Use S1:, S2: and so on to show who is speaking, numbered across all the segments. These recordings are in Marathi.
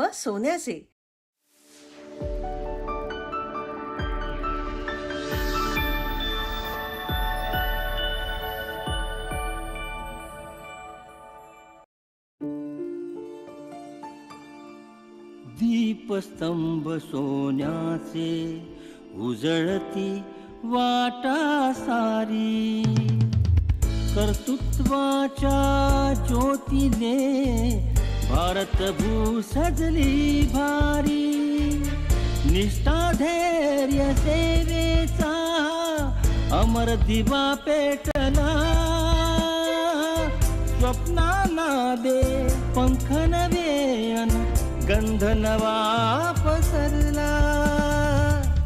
S1: दीपस्तंभ सोन्याचे.
S2: दीपस्तंभ सोन्याचे उजळती वाटा सारी. कर्तृत्वाच्या ज्योतीने भारत भू सजली भारी निष्ठा धैर्य सेवेचा अमर दिवा पेटला. स्वप्नाना दे पंख नवे अन गंध नवा पसरला.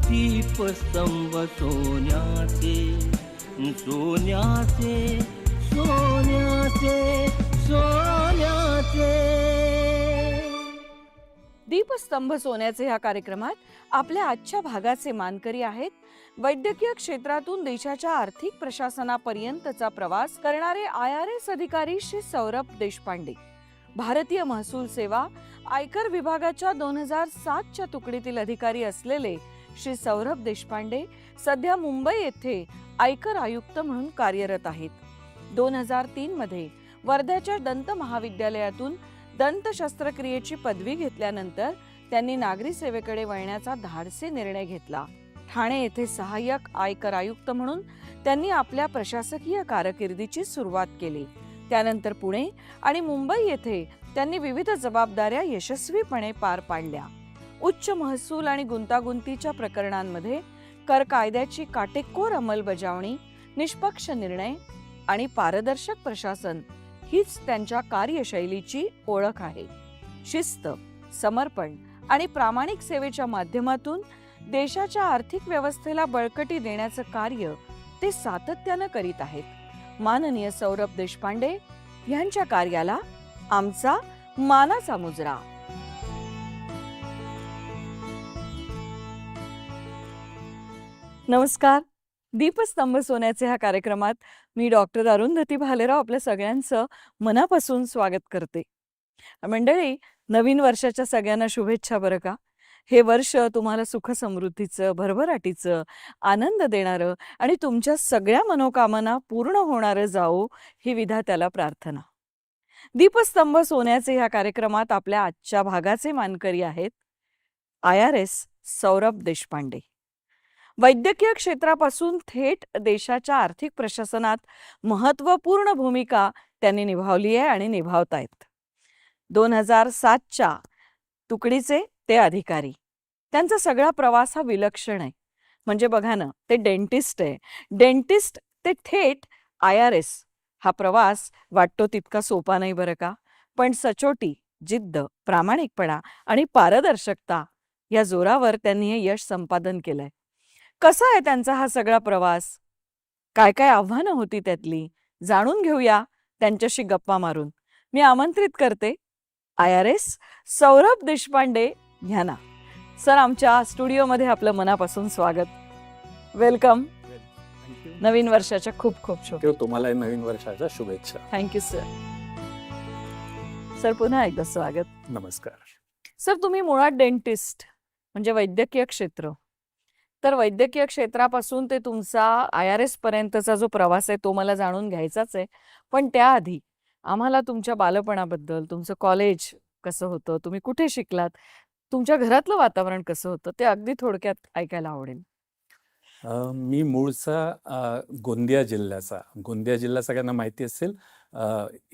S2: दीपस्तंभ सोन्याचे सोन्याचे सोन्याचे सोन्याचे.
S3: दीपस्तंभ सोन्याचे ह्या कार्यक्रमात आपल्या आजच्या भागाचे मानकरी आहेत. वैद्यकीय क्षेत्रातून देशाच्या आर्थिक प्रशासनापर्यंतचा प्रवास करणारे आय आर एस अधिकारी श्री सौरभ देशपांडे. भारतीय महसूल सेवा आयकर विभागाच्या दोन हजार सातच्या तुकडीतील अधिकारी असलेले श्री सौरभ देशपांडे सध्या मुंबई येथे आयकर आयुक्त म्हणून कार्यरत आहेत. दोन हजार तीन मध्ये वर्ध्याच्या दंत महाविद्यालयातून दंत शस्त्रक्रियेची पदवी घेतल्यानंतर त्यांनी नागरी सेवेकडे वळण्याचा धाडसी निर्णय घेतला. ठाणे येथे सहाय्यक आयकर आयुक्त म्हणून त्यांनी आपल्या प्रशासकीय कारकिर्दीची सुरुवात केली. त्यानंतर पुणे आणि मुंबई येथे त्यांनी विविध जबाबदाऱ्या यशस्वीपणे पार पाडल्या. उच्च महसूल आणि गुंतागुंतीच्या प्रकरणांमध्ये कर कायद्याची काटेकोर अंमलबजावणी निष्पक्ष निर्णय आणि पारदर्शक प्रशासन हीच त्यांच्या कार्यशैलीची ओळख आहे. शिस्त समर्पण आणि प्रामाणिक सेवेच्या माध्यमातून देशाच्या आर्थिक व्यवस्थेला बळकटी देण्याचं कार्य ते सातत्यानं करीत आहेत. माननीय सौरभ देशपांडे यांच्या कार्याला आमचा मानाचा मुजरा. नमस्कार. दीपस्तंभ सोन्याचे ह्या कार्यक्रमात मी डॉक्टर अरुंधती भालेराव आपल्या सगळ्यांचं मनापासून स्वागत करते. मंडळी नवीन वर्षाच्या सगळ्यांना शुभेच्छा बरं का? हे वर्ष तुम्हाला सुख समृद्धीचं भरभराटीचं आनंद देणारं आणि तुमच्या सगळ्या मनोकामना पूर्ण होणारं जावो ही विधात्याला प्रार्थना. दीपस्तंभ सोन्याचे ह्या कार्यक्रमात आपल्या आजच्या भागाचे मानकरी आहेत I R S Saurabh Deshpande. वैद्यकीय क्षेत्रापासून थेट देशाच्या आर्थिक प्रशासनात महत्त्वपूर्ण भूमिका त्यांनी निभावली आहे आणि निभावतायत. दोन हजार सातच्या तुकडीचे ते अधिकारी. त्यांचा सगळा प्रवास हा विलक्षण आहे. म्हणजे बघा ना ते डेंटिस्ट आहे. डेंटिस्ट ते थेट आय आर एस हा प्रवास वाटतो तितका सोपा नाही बरं का? पण सचोटी जिद्द प्रामाणिकपणा आणि पारदर्शकता या जोरावर त्यांनी हे यश संपादन केलंय. कसा आहे त्यांचा हा सगळा प्रवास? काय काय आव्हानं होती त्यातली? जाणून घेऊया त्यांच्याशी गप्पा मारून. मी आमंत्रित करते. I R S Saurabh Deshpande ह्यांना सर आमच्या स्टुडिओमध्ये आपलं मनापासून स्वागत. वेलकम. नवीन वर्षाच्या खूप खूप शुभ
S4: किंवा तुम्हाला नवीन वर्षाच्या शुभेच्छा.
S3: Thank you sir. सर पुन्हा एकदा स्वागत.
S4: नमस्कार.
S3: सर तुम्ही मुळात डेंटिस्ट म्हणजे वैद्यकीय क्षेत्र. तर वैद्यकीय क्षेत्रापासून ते तुमचा आय आर एस पर्यंतचा जो प्रवास आहे तो मला जाणून घ्यायचाच आहे. पण त्याआधी आम्हाला तुमच्या बालपणाबद्दल तुमचं कॉलेज कसं होतं तुम्ही कुठे शिकलात तुमच्या घरातलं वातावरण कसं होतं ते अगदी थोडक्यात ऐकायला आवडेल.
S4: मी मूळचा गोंदिया जिल्ह्याचा गोंदिया जिल्हा सगळ्यांना माहिती असेल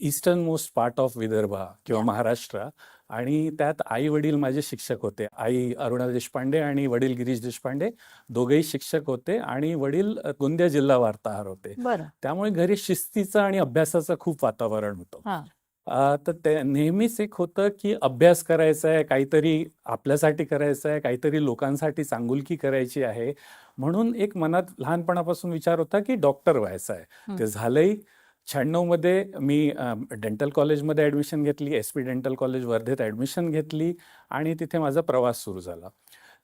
S4: eastern most part of Vidarbha किंवा. महाराष्ट्र. आणि त्यात आई वडील माझे शिक्षक होते. आई अरुणा देशपांडे आणि वडील गिरीश देशपांडे दोघेही शिक्षक होते आणि वडील गोंदिया जिल्हा वार्ताहर होते. त्यामुळे घरी शिस्तीचं आणि अभ्यासाचं खूप वातावरण होतं. तर ते नेहमीच एक होतं की अभ्यास करायचा आहे काहीतरी आपल्यासाठी करायचं आहे काहीतरी लोकांसाठी चांगुलकी करायची आहे. म्हणून एक मनात लहानपणापासून विचार होता की डॉक्टर व्हायचं आहे. ते झालंही. शहाण्णवमध्ये मी डेंटल कॉलेजमध्ये ऍडमिशन घेतली एस पी डेंटल कॉलेज वर्धेत ऍडमिशन घेतली आणि तिथे माझा प्रवास सुरू झाला.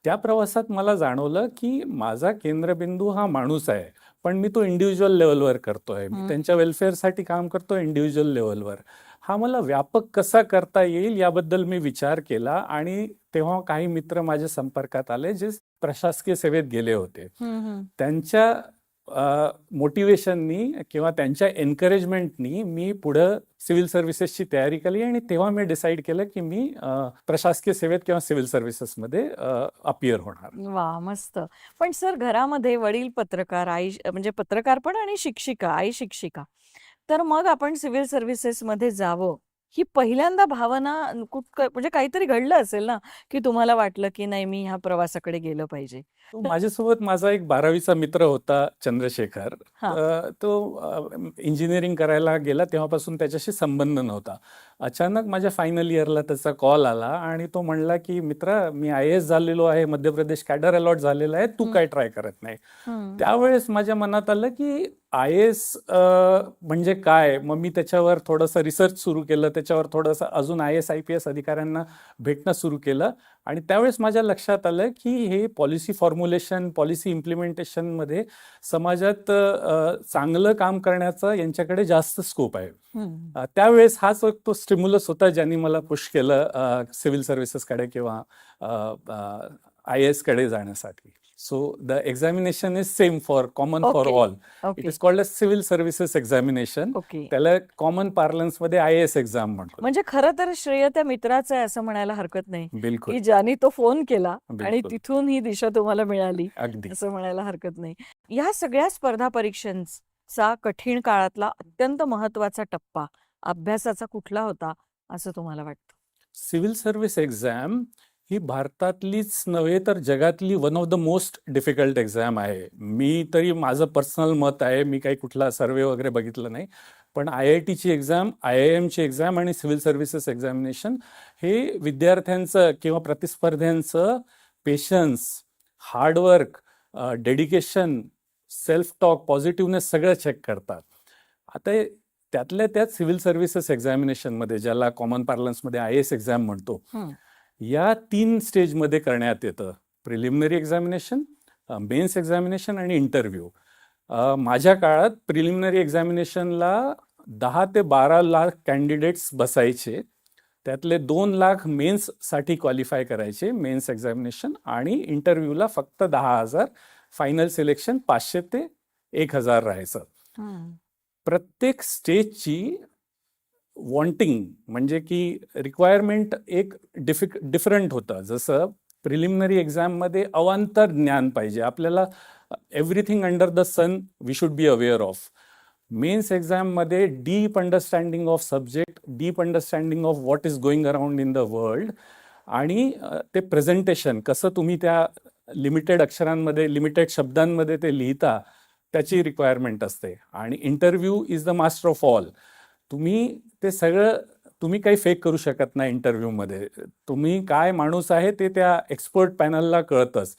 S4: त्या प्रवासात मला जाणवलं की माझा केंद्रबिंदू हा माणूस आहे पण मी तो इंडिव्हिज्युअल लेवलवर करतोय. मी त्यांच्या वेलफेअरसाठी काम करतो इंडिव्हिज्युअल लेवलवर हा मला व्यापक कसा करता येईल याबद्दल मी विचार केला आणि तेव्हा काही मित्र माझ्या संपर्कात आले जे प्रशासकीय सेवेत गेले होते. त्यांच्या मोटिवेशननी किंवा त्यांच्या एनकरेजमेंटनी मी पुढं सिव्हिल सर्व्हिसेसची तयारी केली आणि तेव्हा मी डिसाईड केलं की मी प्रशासकीय सेवेत किंवा सिव्हिल सर्व्हिसेसमध्ये अपियर होणार.
S3: वा मस्त. पण सर घरामध्ये वडील पत्रकार आई म्हणजे पत्रकार पण आणि शिक्षिका आई शिक्षिका. तर मग आपण सिव्हिल सर्व्हिसेसमध्ये जावं. ही पहिल्यांदा भावना कुठ म्हणजे काहीतरी घडलं असेल ना की तुम्हाला वाटलं की नाही मी ह्या प्रवासाकडे गेलं पाहिजे.
S4: माझ्यासोबत माझा एक बारावीचा मित्र होता चंद्रशेखर.
S3: हा.
S4: अ, तो इंजिनिअरिंग करायला गेला तेव्हापासून त्याच्याशी संबंध नव्हता. अचानक माझ्या फायनल इयरला त्याचा कॉल आला आणि तो म्हणला की मित्रा मी आय एस झालेलो आहे मध्य प्रदेश कॅडर अलॉट झालेला आहे तू. काय ट्राय करत नाही. त्यावेळेस माझ्या मनात आलं की आय एस म्हणजे काय मग मी त्याच्यावर थोडंसं रिसर्च सुरू केलं त्याच्यावर थोडंसं अजून I S I P S अधिकाऱ्यांना भेटणं सुरू केलं आणि त्यावेळेस माझ्या लक्षात आलं की हे पॉलिसी फॉर्म्युलेशन पॉलिसी इम्प्लिमेंटेशनमध्ये समाजात चांगलं काम करण्याचा यांच्याकडे जास्त स्कोप आहे. त्यावेळेस हाच एक तो स्टिम्युलस होता ज्यांनी मला पुश केलं सिव्हिल सर्व्हिसेसकडे किंवा आय एस कडे जाण्यासाठी so the examination is same for common for
S3: Okay.
S4: All it
S3: okay
S4: is called civil services examination
S3: okay
S4: त्याला कॉमन पार्लन्समध्ये आय एस एक्झाम म्हणतो
S3: म्हणजे खरं तर श्रेय त्या मित्राचं आहे असं म्हणायला हरकत नाही.
S4: बिलकुल.
S3: की ज्याने तो फोन केला आणि तिथून ही दिशा तुम्हाला मिळाली
S4: अगदी.
S3: असं म्हणायला हरकत नाही. या सगळ्या स्पर्धा परीक्षांचा कठीण काळातला अत्यंत महत्त्वाचा टप्पा अभ्यासाचा कुठला होता असं तुम्हाला वाटतं?
S4: सिव्हिल सर्व्हिस एक्झाम ही भारतातलीच नव्हे तर जगातली one of the most difficult exam आहे. मी तरी माझं पर्सनल मत आहे. मी काही कुठला सर्वे वगैरे बघितलं नाही. पण आय आय टीची एक्झाम आय आय एमची एक्झाम आणि सिव्हिल सर्व्हिसेस एक्झामिनेशन हे विद्यार्थ्यांचं किंवा प्रतिस्पर्ध्यांचं patience hard work dedication self talk positiveness सगळं चेक करतात. आता त्यातल्या त्यात सिव्हिल सर्व्हिसेस एक्झामिनेशनमध्ये ज्याला कॉमन पार्लन्समध्ये आय एस एक्झाम म्हणतो. या तीन स्टेजमध्ये करण्यात येतं. प्रिलिमिनरी एक्झामिनेशन मेन्स एक्झामिनेशन आणि इंटरव्ह्यू माझ्या काळात प्रिलिमिनरी एक्झामिनेशनला दहा ते बारा लाख कॅन्डिडेट्स बसायचे. त्यातले दोन लाख मेन्ससाठी क्वालिफाय करायचे मेन्स एक्झामिनेशन आणि इंटरव्ह्यूला फक्त दहा हजार फायनल सिलेक्शन पाचशे ते एक हजार राहायचं. प्रत्येक स्टेजची वॉन्टिंग म्हणजे की रिक्वायरमेंट एक डिफिक डिफरंट होतं. जसं प्रिलिमिनरी एक्झाममध्ये अवांतर ज्ञान पाहिजे. आपल्याला everything under the sun we should be aware of mains एक्झाममध्ये deep understanding of subject deep understanding of what is going around in the world आणि ते प्रेझेंटेशन कसं तुम्ही त्या लिमिटेड अक्षरांमध्ये लिमिटेड शब्दांमध्ये ते लिहिता त्याची रिक्वायरमेंट असते. आणि interview is the master of all तुम्ही ते सगळं तुम्ही काही फेक करू शकत नाही इंटरव्ह्यूमध्ये तुम्ही काय माणूस आहे ते त्या एक्सपर्ट पॅनलला कळतच.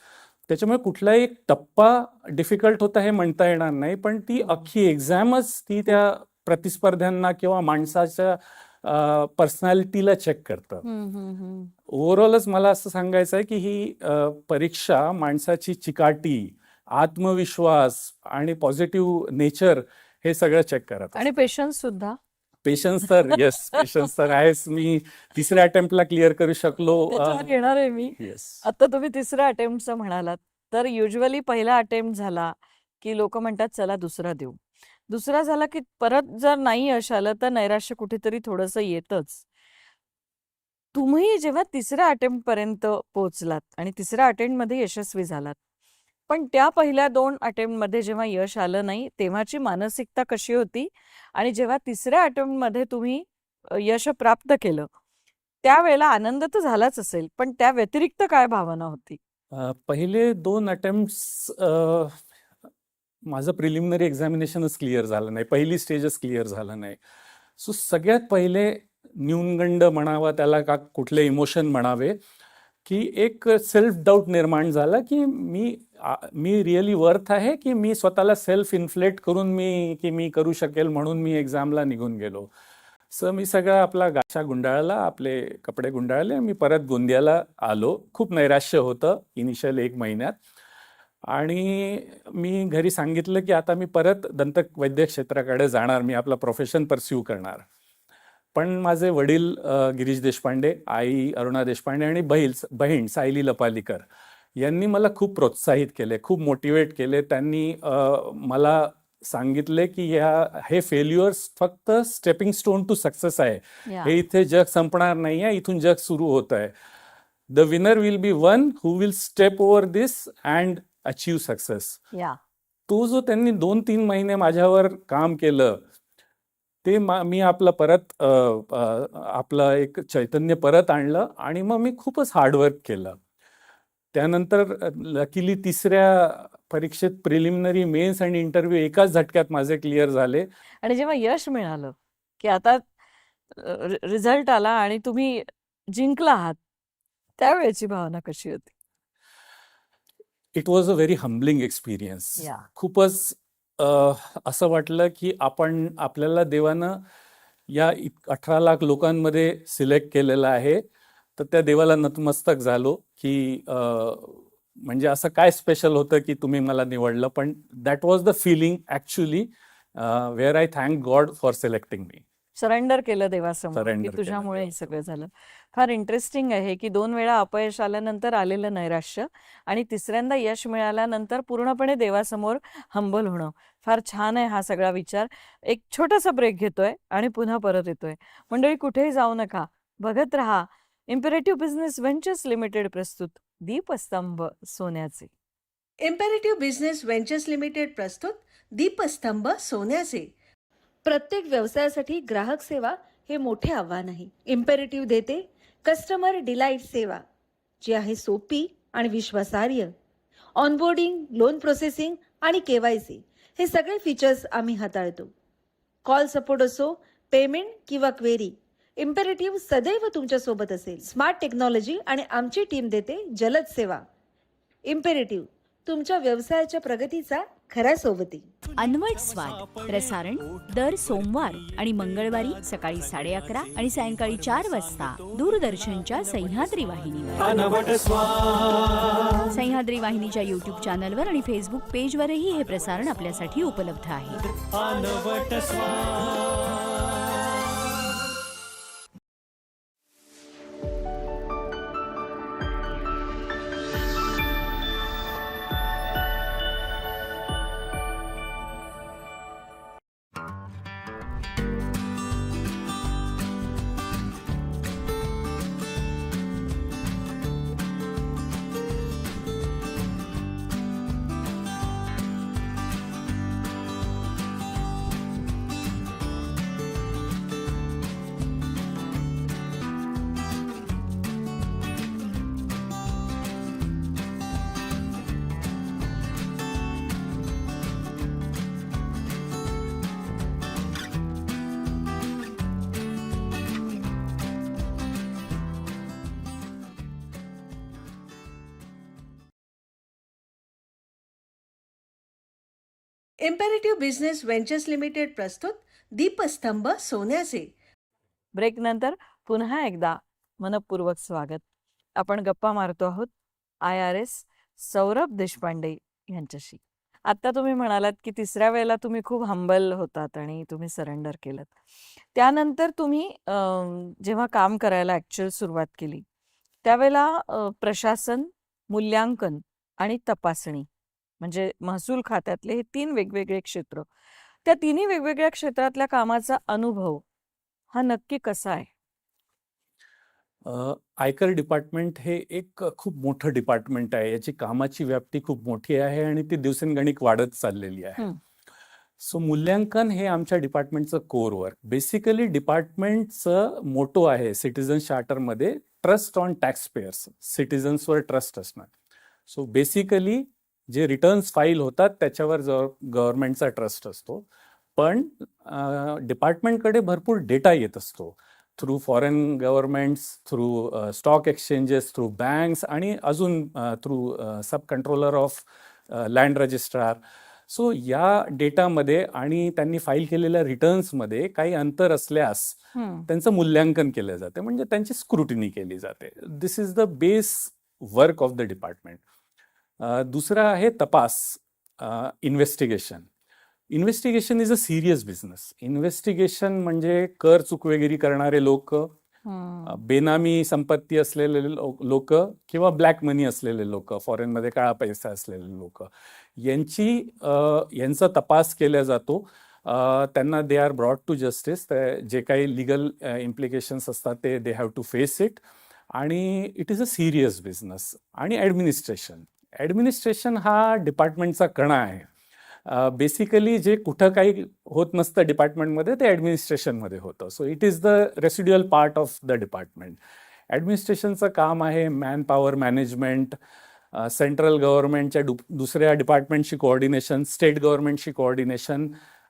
S4: त्याच्यामुळे कुठलाही एक टप्पा डिफिकल्ट होता हे म्हणता येणार नाही पण ती अख्खी एक्झामच ती त्या प्रतिस्पर्ध्यांना किंवा माणसाच्या पर्सनॅलिटीला चेक करतं.
S3: हं, हं, हं.
S4: ओव्हरऑलच मला असं सांगायचं आहे की ही परीक्षा माणसाची चिकाटी आत्मविश्वास आणि पॉझिटिव्ह नेचर हे सगळं चेक करत
S3: आणि पेशन्स सुद्धा.
S4: पेशन्स तर येस पेशन्स तर आहेच मी. तिसऱ्या अटेम्प्टला क्लिअर करू शकलो.
S3: त्याच्यावर येणार आहे मी.
S4: येस
S3: आता तुम्ही तिसऱ्या अटेम्प्टचं म्हणालात. तर युजली पहिला अटेम्प्ट झाला की लोक म्हणतात चला दुसरा देऊ. दुसरा झाला की परत जर नाही यश आलं तर नैराश्य कुठेतरी थोडंसं येतच. तुम्ही जेव्हा तिसऱ्या अटेम्प्ट पर्यंत पोहोचलात आणि तिसऱ्या अटेम्प्टमध्ये यशस्वी झालात पण त्या पहिल्या दोन अटेम्प्टमध्ये जेव्हा यश आलं नाही तेव्हाची मानसिकता कशी होती? आणि जेव्हा तिसऱ्या अटेम्प्टमध्ये तुम्ही यश प्राप्त केलं त्यावेळेला आनंद तर झालाच असेल पण त्या व्यतिरिक्त काय भावना होती?
S4: पहिले दोन अटेम्प्ट्स माझं प्रिलिमिनरी एक्झामिनेशनच क्लिअर झालं नाही पहिली स्टेजच क्लिअर झालं नाही. सो सगळ्यात पहिले न्यूनगंड म्हणावा त्याला का कुठले इमोशन म्हणावे की एक सेल्फ डाऊट निर्माण झाला की मी आ- मी रिअली वर्थ आहे की मी स्वतःला सेल्फ इन्फ्लेट करून मी की मी करू शकेल म्हणून मी एक्झामला निघून गेलो. सर मी सगळा आपला गाशा गुंडाळला आपले कपडे गुंडाळले मी परत गोंदियाला आलो. खूप नैराश्य होतं इनिशियल एक महिन्यात. आणि मी घरी सांगितलं की आता मी परत दंत वैद्य क्षेत्राकडे जाणार मी आपला प्रोफेशन परस्यू करणार. पण माझे वडील गिरीश देशपांडे आई अरुणा देशपांडे आणि बहीण बहीण सायली लपालीकर यांनी मला खूप प्रोत्साहित केले खूप मोटिवेट केले. त्यांनी मला सांगितले की या हे फेल्युअर्स फक्त स्टेपिंग स्टोन टू सक्सेस आहे. हे इथे जग संपणार नाही आहे इथून जग सुरू होत आहे. The winner will be one who will step over this and achieve success. तो जो त्यांनी दोन तीन महिने माझ्यावर काम केलं ते मा- मी आपलं परत आपलं एक चैतन्य परत आणलं आणि मग मी खूपच हार्डवर्क केलं. त्यानंतर लकीली तिसऱ्या परीक्षेत प्रिलिमिनरी मेन्स आणि इंटरव्ह्यू एकाच झटक्यात माझे क्लिअर झाले.
S3: आणि जेव्हा यश मिळालं की आता रिझल्ट आला आणि तुम्ही जिंकला आहात त्यावेळेची भावना कशी होती?
S4: It was a very humbling experience खूपच असं वाटलं की आपण आपल्याला देवानं या अठरा लाख लोकांमध्ये सिलेक्ट केलेलं आहे. तर त्या देवाला नतमस्तक झालो की म्हणजे असं काय स्पेशल होतं की तुम्ही मला निवडलं. पण that was the feeling actually where I thank God for selecting me.
S3: Surrender केलं देवासमोर की तुझ्यामुळे हे. सगळं झालं. फार इंटरेस्टिंग आहे की दोन वेळा अपयश आल्यानंतर आलेलं नैराश्य आणि तिसऱ्यांदा यश मिळाल्यानंतर पूर्णपणे देवासमोर हंबल होणं. फार छान आहे हा सगळा विचार. एक छोटासा ब्रेक घेतोय आणि पुन्हा परत येतोय. मंडळी कुठेही जाऊ नका. बघत रहा. इम्पेरेटिव्ह बिझनेस व्हेंचर्स लिमिटेड प्रस्तुत. दीपस्तंभ सोन्याचे.
S1: इम्पेरेटिव्ह बिझनेस व्हेंचर्स लिमिटेड प्रस्तुत. दीपस्तंभ सोन्याचे. प्रत्येक व्यवसायासाठी ग्राहक सेवा हे मोठे आव्हान आहे. इम्पेरेटिव्ह देते. कस्टमर डिलाईट सेवा जी आहे सोपी आणि विश्वासार्ह. ऑनबोर्डिंग लोन प्रोसेसिंग आणि केवायसी हे सगळे फीचर्स आम्ही हाताळतो. कॉल सपोर्ट असो पेमेंट किंवा क्वेरी इम्पेरेटिव्ह सदैव तुमच्यासोबत असेल. स्मार्ट टेक्नॉलॉजी आणि आमची टीम देते जलद सेवा. इम्पेरेटिव्ह तुमच्या व्यवसायाच्या प्रगतीचा खरा सोबती.
S5: अनवट स्वाद प्रसारण दर सोमवार आणि मंगळवारी सकाळी साडे अकरा आणि सायंकाळी चार वाजता दूरदर्शनच्या सह्याद्री वाहिनीवर. सह्याद्री वाहिनीच्या युट्यूब चॅनलवर आणि फेसबुक पेजवरही हे प्रसारण आपल्यासाठी उपलब्ध आहे.
S1: इम्पेरेटिव्ह बिझनेस व्हेंचर्स लिमिटेड प्रस्तुत दीपस्तंभ सोन्याचे.
S3: ब्रेक नंतर पुन्हा एकदा मनपूर्वक स्वागत. आपण गप्पा मारतो आहोत I R S Saurabh Deshpande यांच्याशी. आता तुम्ही म्हणालात की तिसऱ्या वेळेला तुम्ही खूप हंबल होतात आणि तुम्ही सरेंडर केलं त्यानंतर तुम्ही जेव्हा काम करायला ॲक्च्युअल सुरुवात केली त्यावेळेला प्रशासन मूल्यांकन आणि तपासणी म्हणजे महसूल खात्यातले हे तीन वेगवेगळे क्षेत्र. त्या तिन्ही वेगवेगळ्या क्षेत्रातल्या कामाचा अनुभव हा नक्की कसा आहे?
S4: आयकर डिपार्टमेंट हे एक खूप मोठं डिपार्टमेंट आहे. याची कामाची व्याप्ती खूप मोठी आहे आणि ती दिवसेंगणिक वाढत चाललेली आहे. सो मूल्यांकन हे आमच्या डिपार्टमेंटचं कोर वर्क बेसिकली डिपार्टमेंटचं मोटो आहे सिटीजन चार्टरमध्ये ट्रस्ट ऑन टॅक्स पेयर्स सिटीजन्सवर ट्रस्ट असणं सो बेसिकली जे रिटर्न्स फाईल होतात त्याच्यावर गव्हर्नमेंटचा ट्रस्ट असतो. पण डिपार्टमेंटकडे भरपूर डेटा येत असतो. Through foreign governments through stock exchanges through banks आणि अजून through sub controller of land registrar so या डेटामध्ये आणि त्यांनी फाईल केलेल्या रिटर्न्समध्ये काही अंतर असल्यास. त्यांचं मूल्यांकन केलं जाते. म्हणजे त्यांची स्क्रुटिनी केली जाते. This is the base work of the department दुसरं आहे तपास investigation investigation is a serious business investigation म्हणजे कर चुकवेगिरी करणारे लोक. बेनामी संपत्ती असलेले लोक किंवा ब्लॅक मनी असलेले लोक फॉरेनमध्ये काळा पैसा असलेले लोक. यांची यांचा तपास केला जातो. त्यांना they are brought to justice जे काही लिगल इम्प्लिकेशन्स असतात ते they have to face it आणि it is a serious business आणि ॲडमिनिस्ट्रेशन ॲडमिनिस्ट्रेशन हा डिपार्टमेंटचा कणा आहे. बेसिकली जे कुठं काही होत नसतं डिपार्टमेंटमध्ये ते ॲडमिनिस्ट्रेशनमध्ये होतं. So it is the residual part of the department ॲडमिनिस्ट्रेशनचं काम आहे मॅन पॉवर मॅनेजमेंट सेंट्रल गव्हर्नमेंटच्या डु दुसऱ्या डिपार्टमेंटशी कोऑर्डिनेशन स्टेट गव्हर्नमेंटशी कोऑर्डिनेशन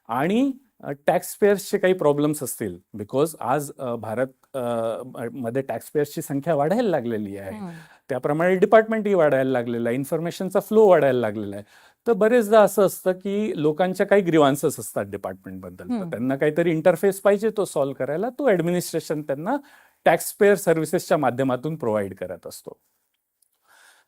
S4: आणि टॅक्सपेयर्सचे काही प्रॉब्लेम्स असतील. बिकॉज आज भारत मध्ये टॅक्सपेयर्सची संख्या वाढायला लागलेली आहे. त्याप्रमाणे डिपार्टमेंटही वाढायला लागलेला आहे. इन्फॉर्मेशनचा फ्लो वाढायला लागलेला आहे. तर बरेचदा असं असतं की लोकांच्या काही ग्रीवान्सेस असतात डिपार्टमेंटबद्दल तर
S3: हम्म.
S4: त्यांना काहीतरी इंटरफेस पाहिजे तो सॉल्व्ह करायला. तो ॲडमिनिस्ट्रेशन त्यांना टॅक्स पेयर सर्व्हिसेसच्या माध्यमातून प्रोव्हाइड करत असतो.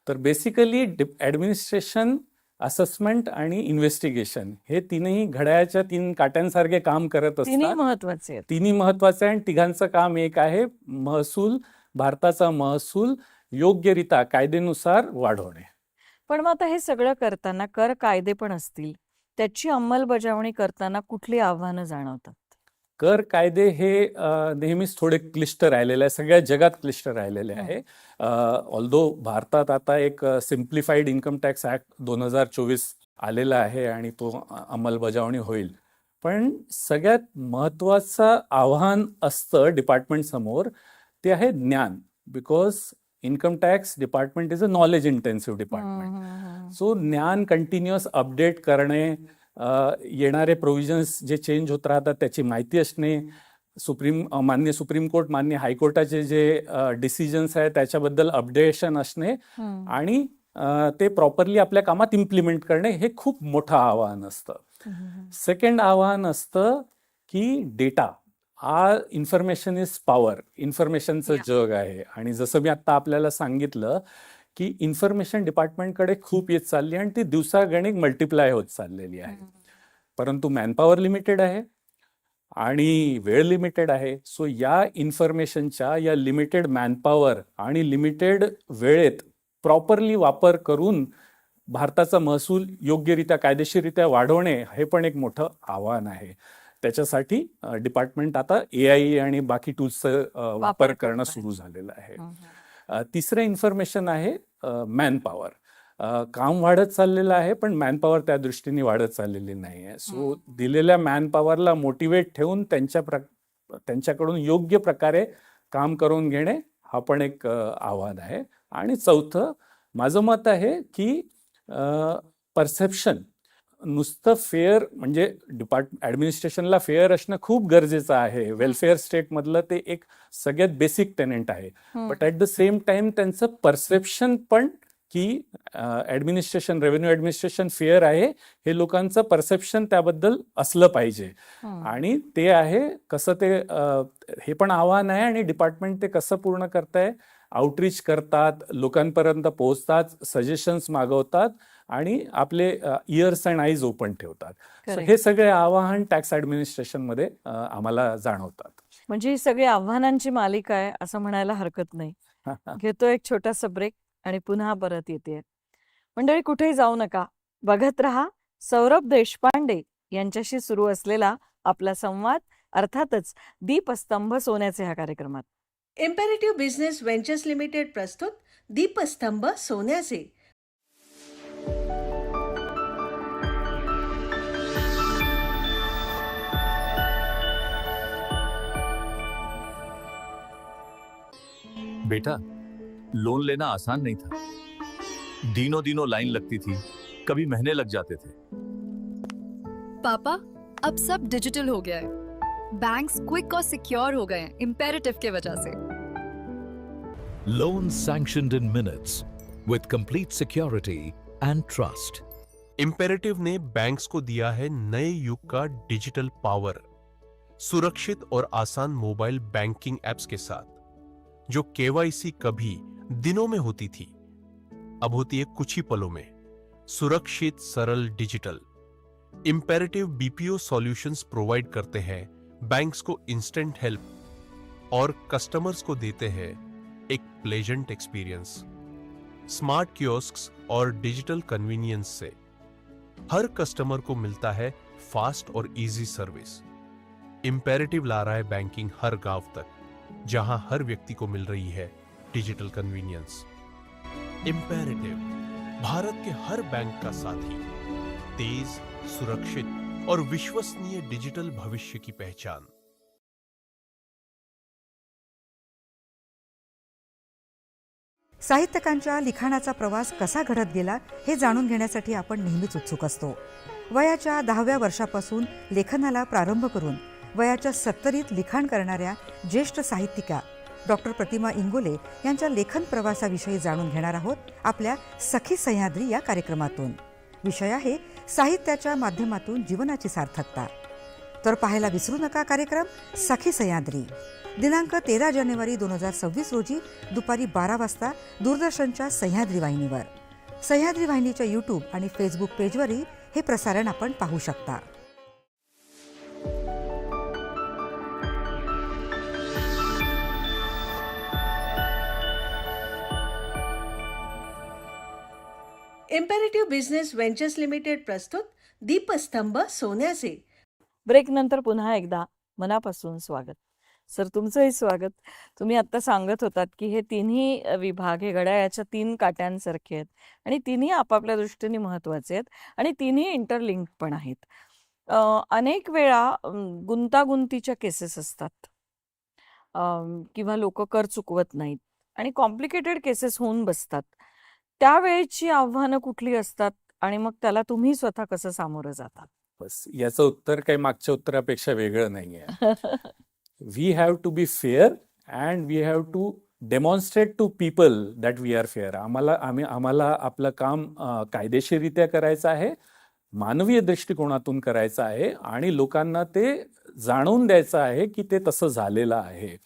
S4: तर बेसिकली ॲडमिनिस्ट्रेशन असेसमेंट आणि इन्व्हेस्टिगेशन हे तीनही घड्याळाच्या तीन काट्यांसारखे काम करत असतात.
S3: महत्त्वाचे
S4: तिन्ही महत्त्वाचे आणि तिघांचं काम एक आहे. महसूल भारताचा महसूल योग्यरित्या कायदेनुसार वाढवणे.
S3: पण मग आता हे सगळं करताना कर कायदे पण असतील. त्याची अंमलबजावणी करताना कुठली आव्हानं जाणवतात?
S4: कर कायदे हे नेहमीच थोडे क्लिष्ट राहिलेले आहे सगळ्या जगात क्लिष्ट राहिलेले. आहे. ऑल्दो भारतात आता एक सिम्प्लिफाईड इन्कम टॅक्स ऍक्ट दोन हजार चोवीस आलेला आहे आणि तो अंमलबजावणी होईल. पण सगळ्यात महत्वाचं आव्हान असतं डिपार्टमेंट समोर ते आहे ज्ञान. Because income tax department is a knowledge intensive department. So ज्ञान कंटिन्युअस अपडेट करणे येणारे प्रोव्हिजन्स जे चेंज होत राहतात त्याची माहिती असणे सुप्रीम मान्य सुप्रीम कोर्ट मान्य हायकोर्टाचे जे डिसिजन्स आहेत त्याच्याबद्दल अपडेशन असणे. आणि ते प्रॉपरली आपल्या कामात इम्प्लिमेंट करणे हे खूप मोठं आव्हान असतं. सेकंड आव्हान असतं की डेटा हा इन्फॉर्मेशन इज पॉवर इन्फॉर्मेशनचं. जग आहे. आणि जसं मी आता आपल्याला सांगितलं की इन्फॉर्मेशन डिपार्टमेंटकडे खूप येत चालली आणि ती दिवसागणिक मल्टिप्लाय होत चाललेली आहे. परंतु मॅनपॉवर लिमिटेड आहे आणि वेळ लिमिटेड आहे. सो या इन्फॉर्मेशनच्या या लिमिटेड मॅनपॉवर आणि लिमिटेड वेळेत प्रॉपरली वापर करून भारताचा महसूल योग्यरित्या कायदेशीररित्या वाढवणे हे पण एक मोठं आव्हान आहे. त्याच्यासाठी डिपार्टमेंट आता ए आय आणि बाकी टूल्सचा वापर करणं. सुरू झालेलं आहे. तिसरं इन्फॉर्मेशन आहे मॅन पॉवर काम वाढत चाललेलं आहे पण मॅन पॉवर त्या दृष्टीने वाढत चाललेली नाही आहे. सो दिलेल्या मॅन पॉवरला मोटिवेट ठेवून त्यांच्या प्र त्यांच्याकडून योग्य प्रकारे काम करून घेणे हा पण एक आव्हान आहे. आणि चौथं माझं मत आहे की परसेप्शन नुसतं फेअर म्हणजे डिपार्ट ॲडमिनिस्ट्रेशनला फेअर असणं खूप गरजेचं आहे वेलफेअर स्टेटमधलं ते एक सगळ्यात बेसिक टेनेंट आहे. But at the same time त्यांचं परसेप्शन पण की ॲडमिनिस्ट्रेशन रेव्हेन्यू ॲडमिनिस्ट्रेशन फेअर आहे हे लोकांचं परसेप्शन त्याबद्दल असलं पाहिजे. आणि ते आहे कसं ते हे पण आव्हान आहे आणि डिपार्टमेंट ते कसं पूर्ण करताय आउटरीच करतात लोकांपर्यंत पोहोचतात सजेशन्स मागवतात आणि आपले इयर्स अँड आईज ओपन ठेवतात. हे सगळे आवाहन टॅक्स ॲडमिनिस्ट्रेशनमध्ये अ, आम्हाला जाणवतात.
S3: म्हणजे ही सगळी आव्हानांची मालिका आहे असं म्हणायला हरकत नाही. घेतो एक छोटासा ब्रेक आणि पुन्हा परत येते. मंडळी कुठेही जाऊ नका. बघत रहा सौरभ देशपांडे यांच्याशी सुरू असलेला आपला संवाद अर्थातच दीपस्तंभ सोन्याचे ह्या कार्यक्रमात.
S1: इम्पेरेटिव्ह बिझनेस व्हेंचर्स लिमिटेड प्रस्तुत दीपस्तंभ सोन्याचे.
S6: बेटा लोन लेना आसान नहीं था। दिनों दिनों लाइन लगती थी कभी महीने लग जाते थे।
S7: पापा अब सब डिजिटल हो गया है। बैंक्स क्विक और सिक्योर हो गए हैं इम्पेरेटिव के वजह से।
S8: Loans sanctioned in minutes with complete security and trust.
S9: Imperative ने बैंक्स को दिया है नए युग का डिजिटल पावर सुरक्षित और आसान मोबाइल बैंकिंग एप्स के साथ। जो केवाईसी कभी दिनों में होती थी, अब होती है कुछ ही पलों में। सुरक्षित, सरल, digital. Imperative BPO solutions provide करते हैं बैंक्स को इंस्टेंट हेल्प और कस्टमर्स को देते हैं एक प्लेजेंट एक्सपीरियंस स्मार्ट कियोस्क्स और डिजिटल कन्वीनियंस से हर कस्टमर को मिलता है फास्ट और इजी सर्विस इम्पेरेटिव ला रहा है बैंकिंग हर गाँव तक। जहां हर व्यक्ति को मिल रही है डिजिटल कन्वीनियंस। इम्पेरेटिव भारत के हर बैंक का साथी। तेज सुरक्षित और विश्वसनीय डिजिटल भविष्य की पहचान।
S10: साहित्यकांच्या लिखाणाचा प्रवास कसा घडत गेला हे जाणून घेण्यासाठी आपण नेहमीच उत्सुक असतो. वयाच्या दहाव्या वर्षापासून लेखनाला प्रारंभ करून वयाच्या सत्तरीत लिखाण करणाऱ्या ज्येष्ठ साहित्यिका डॉक्टर प्रतिमा इंगोले यांच्या लेखन प्रवासाविषयी जाणून घेणार आहोत आपल्या सखी सह्याद्री या कार्यक्रमातून. विषय आहे साहित्याच्या माध्यमातून जीवनाची सार्थकता. तर पाहायला विसरू नका कार्यक्रम सखी सह्याद्री. दिनांक तेरा जानेवारी दोन हजार सव्वीस रोजी दुपारी बारा वाजता दूरदर्शनच्या सह्याद्री वाहिनीवर. सह्याद्री वाहिनीच्या यूट्यूब आणि फेसबुक पेजवरही हे प्रसारण आपण पाहू शकता.
S1: इम्पेरेटिव्ह बिझनेस व्हेंचर्स लिमिटेड प्रस्तुत दीपस्तंभ सोन्याचे.
S3: ब्रेक नंतर पुन्हा एकदा मनापासून स्वागत. सर तुमचंही स्वागत. तुम्ही आता सांगत होतात की हे तिन्ही विभाग हे घड्याळ्याच्या तीन काट्यांसारखे आहेत आणि तिन्ही आपापल्या दृष्टीने महत्त्वाचे आहेत आणि तिन्ही इंटरलिंक पण आहेत. अनेक वेळा गुंतागुंतीच्या केसेस असतात. किंवा लोक कर चुकवत नाहीत आणि कॉम्प्लिकेटेड केसेस होऊन बसतात. त्यावेळेची आव्हानं कुठली असतात? आणि मग त्याला तुम्ही स्वतः कसं सामोरं जाता?
S4: बस याचं उत्तर काही मागच्या उत्तरापेक्षा वेगळं नाहीये. We have to be fair and we have to demonstrate to people that we are fair आम्हाला आम्ही आम्हाला आपलं काम कायदेशीररित्या करायचं आहे मानवीय दृष्टिकोनातून करायचं आहे आणि लोकांना ते जाणवून द्यायचं आहे की ते तसं झालेलं आहे.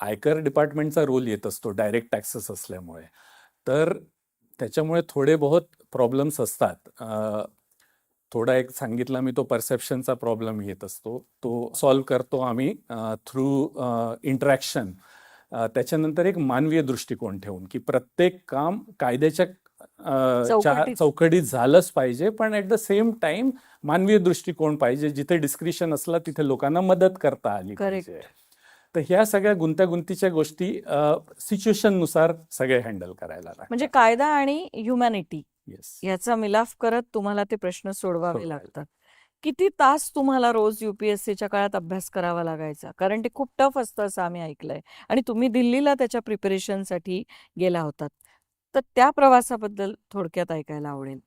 S4: आयकर डिपार्टमेंटचा रोल येत असतो डायरेक्ट टॅक्सेस असल्यामुळे. तर त्याच्यामुळे थोडे बहुत प्रॉब्लेम्स असतात. थोडा एक सांगितला मी तो परसेप्शनचा प्रॉब्लेम येत असतो. तो सॉल्व्ह करतो आम्ही थ्रू इंटरॅक्शन त्याच्यानंतर एक मानवीय दृष्टिकोन ठेवून की प्रत्येक काम कायद्याच्या
S3: चौकटीत.
S4: चौकटीत झालंच पाहिजे पण ऍट द सेम टाइम मानवीय दृष्टिकोन पाहिजे. जिथे डिस्क्रिशन असला तिथे लोकांना मदत करता आली तर ह्या सगळ्या गुंतागुंतीच्या गोष्टी सिच्युएशननुसार सगळे हँडल करायला
S3: म्हणजे कायदा आणि ह्युमॅनिटी याचा मिलाफ करत तुम्हाला ते प्रश्न सोडवावे
S4: सोडवावे.
S3: लागतात. किती तास तुम्हाला रोज युपीएससीच्या काळात अभ्यास करावा लागायचा? कारण ते खूप टफ असतं असं आम्ही ऐकलंय. आणि तुम्ही दिल्लीला त्याच्या प्रिपरेशनसाठी गेला होतात. तर त्या प्रवासाबद्दल थोडक्यात ऐकायला आवडेल.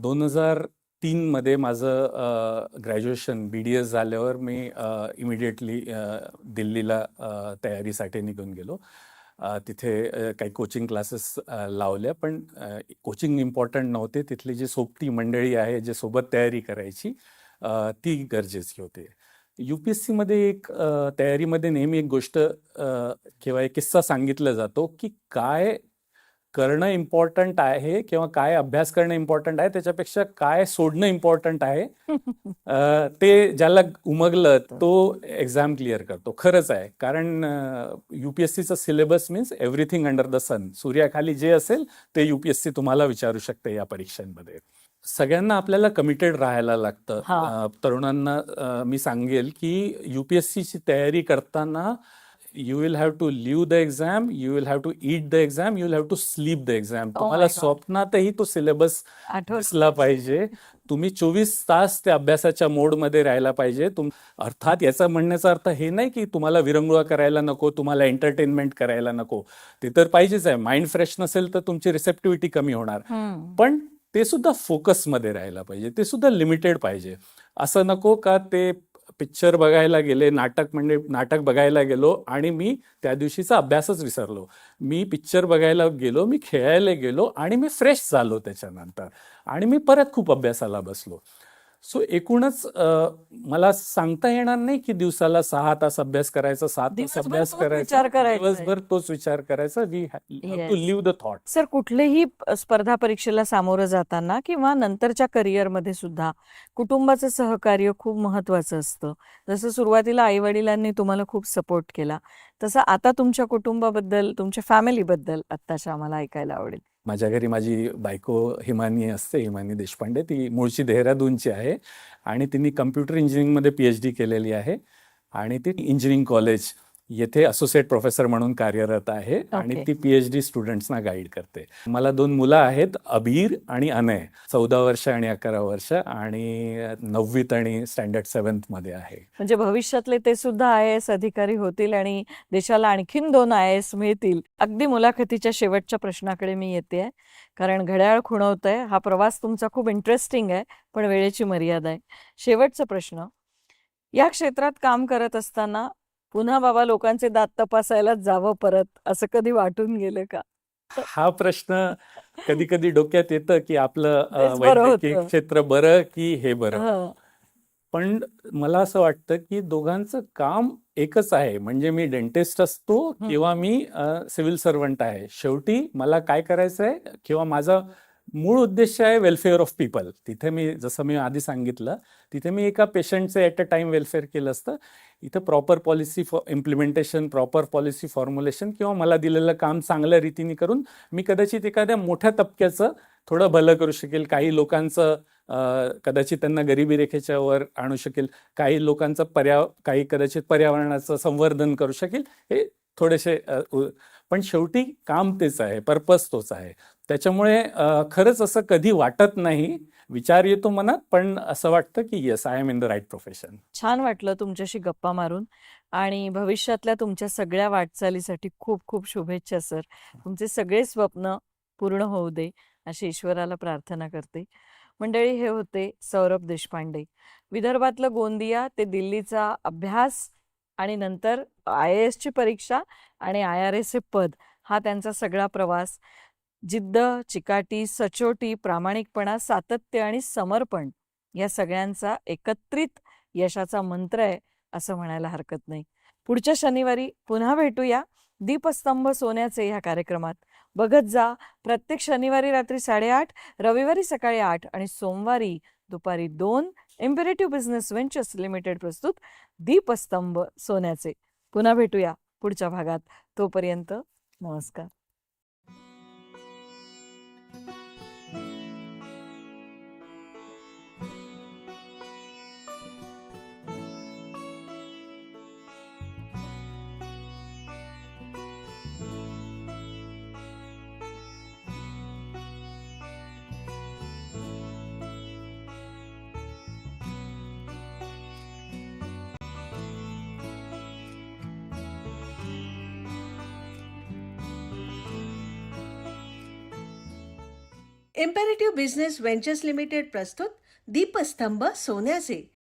S4: दोन हजार तीनमध्ये माझं ग्रॅज्युएशन बी डी एस झाल्यावर मी इमिडिएटली दिल्लीला तयारीसाठी निघून गेलो. तिथे काही कोचिंग क्लासेस लावल्या पण कोचिंग इम्पॉर्टंट नव्हते. तिथली जी सोबती मंडळी आहे जे सोबत तयारी करायची ती गरजेची होती. यू पी एस सीमध्ये एक तयारीमध्ये नेहमी एक गोष्ट किंवा एक किस्सा सांगितला जातो की काय करणं इम्पॉर्टंट आहे किंवा काय अभ्यास करणं इम्पॉर्टंट आहे त्याच्यापेक्षा काय सोडणं इम्पॉर्टंट आहे ते ज्याला उमगलं तो एक्झाम क्लिअर करतो. खरंच आहे. कारण युपीएससीचा syllabus means everything under the sun सूर्याखाली जे असेल ते युपीएससी तुम्हाला विचारू शकते या परीक्षांमध्ये. सगळ्यांना आपल्याला कमिटेड राहायला लागतं. तरुणांना मी सांगेल की युपीएससीची तयारी करताना you will have to live the exam you will have to eat the exam you will have to sleep the exam तुम्हाला. स्वप्नातही तो सिलेबस दिसला पाहिजे. तुम्ही चोवीस तास त्या अभ्यासाच्या मोडमध्ये राहायला पाहिजे. तुम अर्थात याचा म्हणण्याचा अर्थ हे नाही की तुम्हाला विरंगुळा करायला नको तुम्हाला एंटरटेनमेंट करायला नको. ते तर पाहिजेच आहे. माइंड फ्रेश नसेल तर तुमची रिसेप्टिव्हिटी कमी होणार. पण ते सुद्धा फोकसमध्ये राहायला पाहिजे. ते सुद्धा लिमिटेड पाहिजे. असं नको का ते पिक्चर बघायला गेले नाटक म्हणजे नाटक बघायला गेलो आणि मी त्या दिवशीचा अभ्यासच विसरलो. मी पिक्चर बघायला गेलो मी खेळायला गेलो आणि मी फ्रेश झालो त्याच्यानंतर. आणि मी परत खूप अभ्यासाला बसलो. सो एकूणच मला सांगता येणार नाही की दिवसाला सहा तास अभ्यास करायचा सात तास अभ्यास करायचा.
S3: विचार करायचा आहे.
S4: दिवसभर तोच विचार करायचा. We too. Live the thought
S3: sir कुठलेही स्पर्धा परीक्षेला सामोरं जाताना किंवा नंतरच्या करिअरमध्ये सुद्धा कुटुंबाचं सहकार्य खूप महत्वाचं असतं. जसं सुरुवातीला आई वडिलांनी तुम्हाला खूप सपोर्ट केला तसं आता तुमच्या कुटुंबाबद्दल तुमच्या फॅमिलीबद्दल आत्ताच्या आम्हाला ऐकायला आवडेल.
S4: माझ्या घरी माझी बायको हिमानी असते हिमानी देशपांडे. ती मूळची देहरादूनची आहे आणि तिने कम्प्युटर इंजिनिअरिंगमध्ये पी एच डी केलेली आहे आणि ती इंजिनिअरिंग कॉलेज येथे असोसिएट प्रोफेसर म्हणून कार्यरत आहे आणि. ती पी एच डी स्टुडंट्सना गाईड करते. मला दोन मुलं आहेत अबीर आणि अनय. चौदा वर्ष आणि अकरा वर्ष आणि नववीत आणि स्टँडर्ड सेवन्थमध्ये आहे.
S3: म्हणजे भविष्यातले ते सुद्धा आय एस अधिकारी होतील आणि देशाला आणखीन दोन आय एस मिळतील. अगदी मुलाखतीच्या शेवटच्या प्रश्नाकडे मी येते कारण घड्याळ खुणवतंय. हा प्रवास तुमचा खूप इंटरेस्टिंग आहे पण वेळेची मर्यादा आहे. शेवटचा प्रश्न. या क्षेत्रात काम करत असताना पुन्हा बाबा लोकांचे दात तपासायलाच जावं परत असं कधी वाटून गेलं का
S4: हा प्रश्न कधी कधी डोक्यात येतं की आपलं वैद्यकीय. क्षेत्र बरं की हे बरं. पण मला असं वाटतं की दोघांचं काम एकच आहे म्हणजे मी डेंटिस्ट असतो. किंवा मी सिव्हिल सर्वंट आहे शेवटी मला काय करायचं आहे किंवा माझा मूळ उद्देश आहे वेलफेअर ऑफ पीपल तिथे मी जसं मी आधी सांगितलं तिथे मी एका पेशंटचं ॲट अ टाइम वेलफेअर केलं असतं इथं proper policy for implementation proper policy formulation किंवा मला दिलेलं काम चांगल्या रीतीने करून मी कदाचित एखाद्या मोठ्या तबक्याचं थोडं भलं करू शकेल. काही लोकांचं कदाचित त्यांना गरिबी रेखेच्या वर आणू शकेल. काही लोकांचं पर्या काही कदाचित पर्यावरणाचं संवर्धन करू शकेल. हे थोडेसे पण शेवटी काम तेच आहे पर्पज तोच आहे. त्याच्यामुळे खरंच असं कधी वाटत नाही विचार येतो मनात पण असं वाटतं की yes I am in the right profession
S3: छान वाटलं तुमच्याशी गप्पा मारून आणि भविष्यातल्या तुमच्या सगळ्या वाटचालीसाठी खूप खूप शुभेच्छा सर. तुमचे सगळे स्वप्न पूर्ण होऊ दे अशी ईश्वराला प्रार्थना करते. मंडळी हे होते सौरभ देशपांडे. विदर्भातलं गोंदिया ते दिल्लीचा अभ्यास आणि नंतर आय ए एसची परीक्षा आणि आय आर एसचे पद हा त्यांचा सगळा प्रवास. जिद्द चिकाटी सचोटी प्रामाणिकपणा सातत्य आणि समर्पण या सगळ्यांचा एकत्रित यशाचा मंत्र आहे असं म्हणायला हरकत नाही. पुढच्या शनिवारी पुन्हा भेटूया दीपस्तंभ सोन्याचे ह्या कार्यक्रमात. बघत जा प्रत्येक शनिवारी रात्री साडेआठ रविवारी सकाळी आठ आणि सोमवारी दुपारी दोन इम्पेरेटिव्ह बिझनेस वेंचर्स लिमिटेड प्रस्तुत दीपस्तंभ सोन्याचे. पुन्हा भेटूया पुढच्या भागात. तोपर्यंत नमस्कार.
S1: इम्पेरेटिव्ह बिझनेस वेंचर्स लिमिटेड प्रस्तुत दीपस्तंभ सोन्याचे.